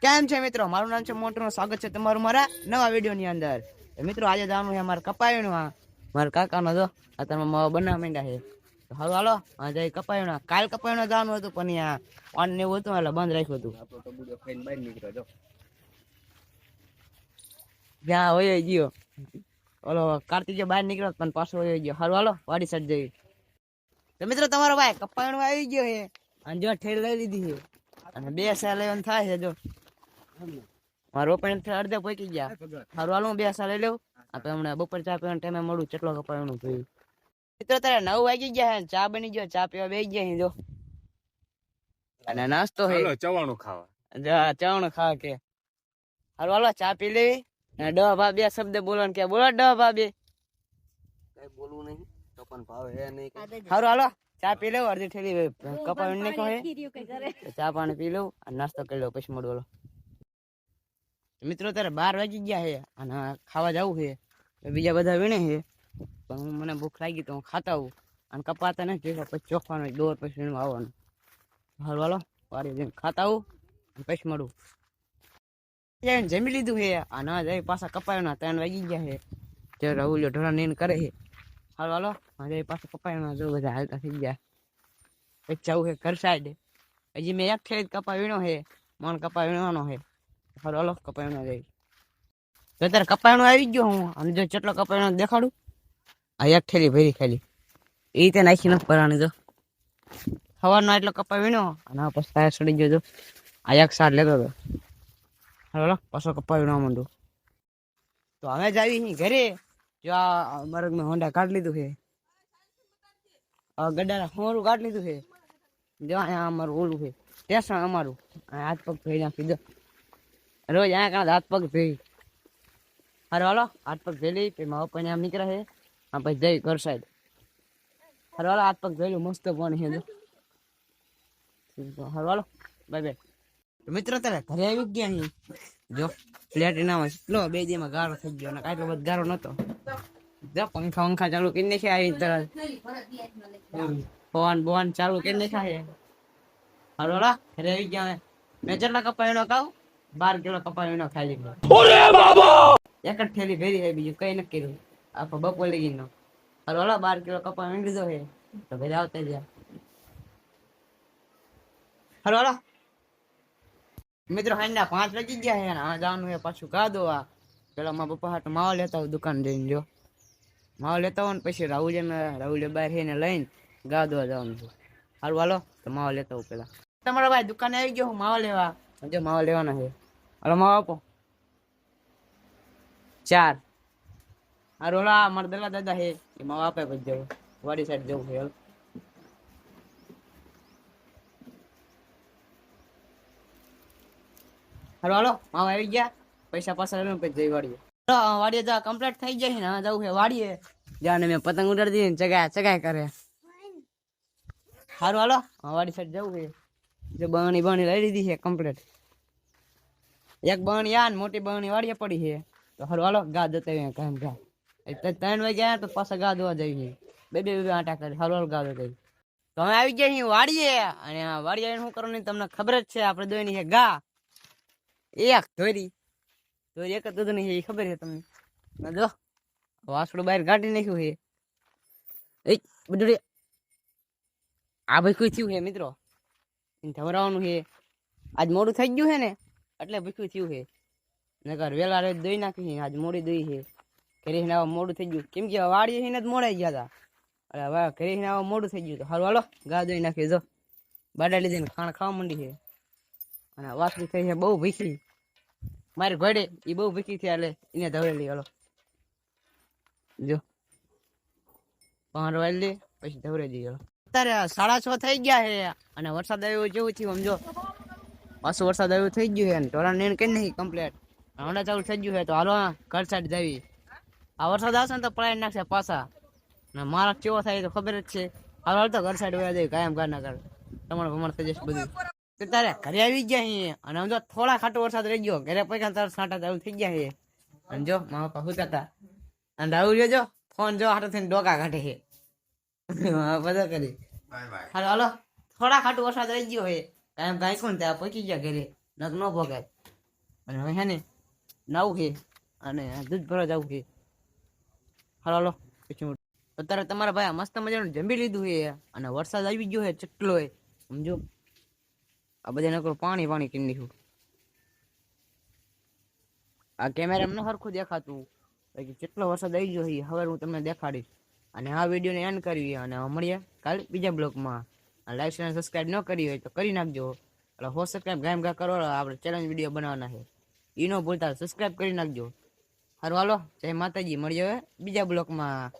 કેમ છે મિત્રો? મારું નામ છે મોટું સ્વાગત છે તમારું મારા નવા વિડીયોની અંદર. મિત્રો આજે જવાનું છે મારા કપાયણું આ. મારા કાકાનો જો આ તમે માવા બનાવવા માંડ્યા છે. હાલો હાલો આજે કપાયણું કાલ કપાયણું જવાનું હતું પણ આ ઓન ને એવું હતું એટલે બંધ રાખ્યું હતું. આપણો તો બુડો ખાઈને બહાર નીકળ્યો જો. ત્યાં હોય ગયો. ઓલો કાર્તિકે બહાર નીકળ્યો પણ પાછો હોય ગયો. હાલો હાલો વાડી સાઈડ જઈ તો મિત્રો તમારો ભાઈ કપાયણું આવી ગયો છે. અને જો ઠેર લઈ લીધી છે. અને બે સાલ થાય છે જો. મારો પણ અડધે પહોંચી ગયા. સારું હાલ હું બે સાલે લેવું લઉં આપણે હમણાં બપોર ચા પીવાના ટાઈમે મળું કેટલો કપાયણું થયું મિત્રો તારે નવ વાગી ગયા હે ચા બની ગયો ચા પીવા બેસી ગયા જો. અને નાસ્તો હે. ચવાણું ખાવા. જા ચાવણ ખાવા કે. હાલો હાલો ચા પી લેવી અને ડવા ભા બે શબ્દ બોલવાનું કે બોલો ડવા ભા બે કઈ બોલવું નહીં તો પણ ભાવ હે નહીં હારું હાલો ચા પી લેવું અડધી ઠેલી કપાવી નહીં કહે ચા પાણી પી લઉં અને નાસ્તો કરી લઉં પછી મળું હાલો. મિત્રો તારે બાર વાગી ગયા છે અને ખાવા જવું છે. બીજા બધા વીણે છે. પણ હું મને ભૂખ લાગી તો હું ખાતા આવું અને કપાતા નથી પછી ચોખવાનું દોર પછી આવવાનું. હાલ વાલો વારી જઈને ખાતા આવું પછી મળું. જમી લીધું છે અને જઈ પાછા કપાયના ત્રણ વાગી ગયા છે. તે રાહુલ્યો ઢોળા નીન કરે છે. હાલ વાલો આજે પાછા કપાયના જો બધા હાલતા થઈ ગયા. પછી જવું છે ઘર સાઈડ હજી મેં એક ખેડ જ કપા વીણો છે. મન કપા વીણવાનો છે. હાલો હાલો કપાયણો જઈ તો અત્યારે કપાયણો આવી ગયો હું. અને જો કેટલો કપાયણો દેખાડું. આ એક ઠેલી ભરી ખાલી. એ રીતે નાખી નથી ભરવાની જો સવારનો એટલો કપા વીણો, અને પછી સડી ગયો જો. આ એક સાર લેતો હતો. હાલો પાછો કપાવી વીણવા માંડું. તો અમે જ આવી ઘરે. જો આ મરગ મેં હોન્ડા કાઢી લીધું છે આ ગડાના હોરું કાઢી લીધું છે જો અહીંયા અમારું ઓલું છે સ્ટેશન અમારું. હાથ પગ ભાઈ નાખી દો રોજ અહીંયા કાં હાથ પગ ધોઈ. હારો હાલો. હાથ પગ ધોઈ લઈ પછી મારા પપ્પાને આમ નીકળે છે આ પછી જઈ ઘર સાઈડ. હારો હાલો હાથ પગ ધોઈ મસ્ત પાણી છે જો. હારો હાલો. Bye bye. મિત્રો તારે ઘરે આવી ગયા અહીં જો પ્લેટિનામાં એટલો બે દીમાં ગારો થઈ ગયો અને કાંઈ બધો ગારો નતો. જો પંખા પંખા ચાલુ કરી નાખે આવી તરત ફોન બોન ચાલુ કરી નાખ્યા છે. હાલો હાલો. ઘરે આવી ગયા. મેં કેટલા કપાવીનો ખાવ બાર કિલો કપાવીનો ખાઈ લીધો એક જ થેલી ભેરી હે બીજું કઈ નથી કર્યું. આખો બપોર લઈ નો હાલો હાલો બાર કિલો કપાવી લીધો હે તો ઘરે આવતા જ્યાં હલો હલો. મિત્રો હાંડા પાંચ વાગી ગયા હે હવે જવાનું હે પાછું ગાદો આ પેલા મારા પપ્પા હાટ માવો લેતા હોય દુકાન જઈને જો. માવો લેતા હોય ને પછી રાહુલ રાહુલે બહાર ને લઈને ગા દોવા જવાનું છે. હારું હાલો તો માવો લેતા હોય પેલા. તમારા ભાઈ દુકાને આવી ગયો હું માવો લેવા. જો માવો લેવાના છે. હાલો મા આપો. ચાર. હારું ઓલા મારા દલા દાદા છે. એ માવો આપે પછી જવું વાડી સાઈડ જવું છે, હાલો. હાલો માવ આવી ગયા. પૈસા પાછા લઈને પછી જઈ વાડીએ. વાડીએ જા કમ્પ્લીટ થઈ જાય ને હવે જવું છે વાડીએ. જાને મેં પતંગ ઉડાડી દીધી ને, ચગાય ચગાય કરે. હારું, હાલો વાડી સાઈડ જવું છે. જો બાણી બાણી લઈ લીધી છે કમ્પ્લીટ એક બહણી આ મોટી બહણી વાડીએ પડી છે. તો હારું, હાલો, ગા જતા હોય કામ ગા ત્રણ વાગે તો પાછા ગા દોવા જઈએ બે બે બે આટા કરી, હાલો હાલો, ગા દોતા તો અમે આવી ગયા વાડીએ અને વાડીએ શું કરવાનું તમને ખબર જ છે, આપણે દોઈની છે ગા. એક ધોરી ધોરી એક જ દૂધની એ ખબર છે તમને? જો વાસડું બહાર કાઢી નાખ્યું છે. એ, બધું આ ભાઈ કોઈ થયું છે, મિત્રો? ધવરાવાનું છે. આજ મોડું થઈ ગયું છે ને એટલે ભૂખ્યું થયું છે. નકર વેલા રોજ દોઈ નાખી છે, આજ મોડી દોઈ છે. ઘરે આવા મોડું થઈ ગયું. કેમ કે વાડીએ હિને જ મોડાઈ ગયા હતા અરે હવે ઘરે આવા મોડું થઈ ગયું તો હારું, હાલો ગા દોઈ નાખી જો. બાડા લીધીને ખાણ ખાવા માંડી છે. અને વાસળી થઈ છે, બહુ ભીખી. મારી ઘોડે એ બહુ ભીખી થયા, એટલે એને ધવડેલી હાલો. જો. પાંચ વાળી પછી દી, હલો. અત્યારે સાડા છ થઈ ગયા છે, અને વરસાદ આવ્યો જેવું થયું સમજો પાછું વરસાદ આવ્યો થઈ ગયો છે ટોળા નીણ કરી નાખી કમ્પ્લેટ હમણાં ચાલુ થઈ ગયું છે તો હાલો ઘર સાઈડ જવી. આ વરસાદ આવશે ને તો પડાવી નાખશે પાછા. ને મારા કેવો થાય તો ખબર જ છે. હાલો હાલ તો ઘર સાઈડ વયા જાય કાયમ ઘર ના કર તમારે ભમણ થઈ જશે બધું. તો તારે ઘરે આવી ગયા અહીં અને આમ જો થોડા ખાટો વરસાદ રહી ગયો ઘરે પૈસા તાર સાટા ચાલુ થઈ ગયા છે. અને જો મારા પપ્પા હુતા હતા. અને રાહુલ જો ફોન જો હાટો થઈને ડોકા કાઢે છે. બધા કરી. હાલો હાલો થોડા ખાટો વરસાદ રહી ગયો છે. કાયમ કાંઈ કોણ ત્યાં પહોંચી ગયા ઘરે. નક ન ભોગાય. અને હવે હે ને, નાવું છે. અને દૂધ ભરવા જવું છે. હાલો હાલો. પછી અત્યારે તમારા ભાઈ મસ્ત મજાનું જમી લીધું છે. અને વરસાદ આવી ગયો છે, ચટલો છે. સમજો? આ બધા નકરો પાણી પાણી કરી નાખ્યું. આ કેમેરા એમને સરખું દેખાતું. બાકી કેટલો વરસાદ આવી ગયો છે હવે હું તમને દેખાડીશ. અને આ વિડીયોને એન્ડ કરવી અને મળીએ કાલે બીજા બ્લોગમાં. લાઈક ચેનલ સબસ્ક્રાઇબ ન કરી હોય તો કરી નાખજો. એટલે હો સબસ્ક્રાઇબ ગામ ગા કરો આપણે ચેલેન્જ વીડિયો બનાવવાના છે. એ ન ભૂલતા સબસ્ક્રાઇબ કરી નાખજો. હારું, હાલો. જય માતાજી. જાવે બીજા બ્લોગમાં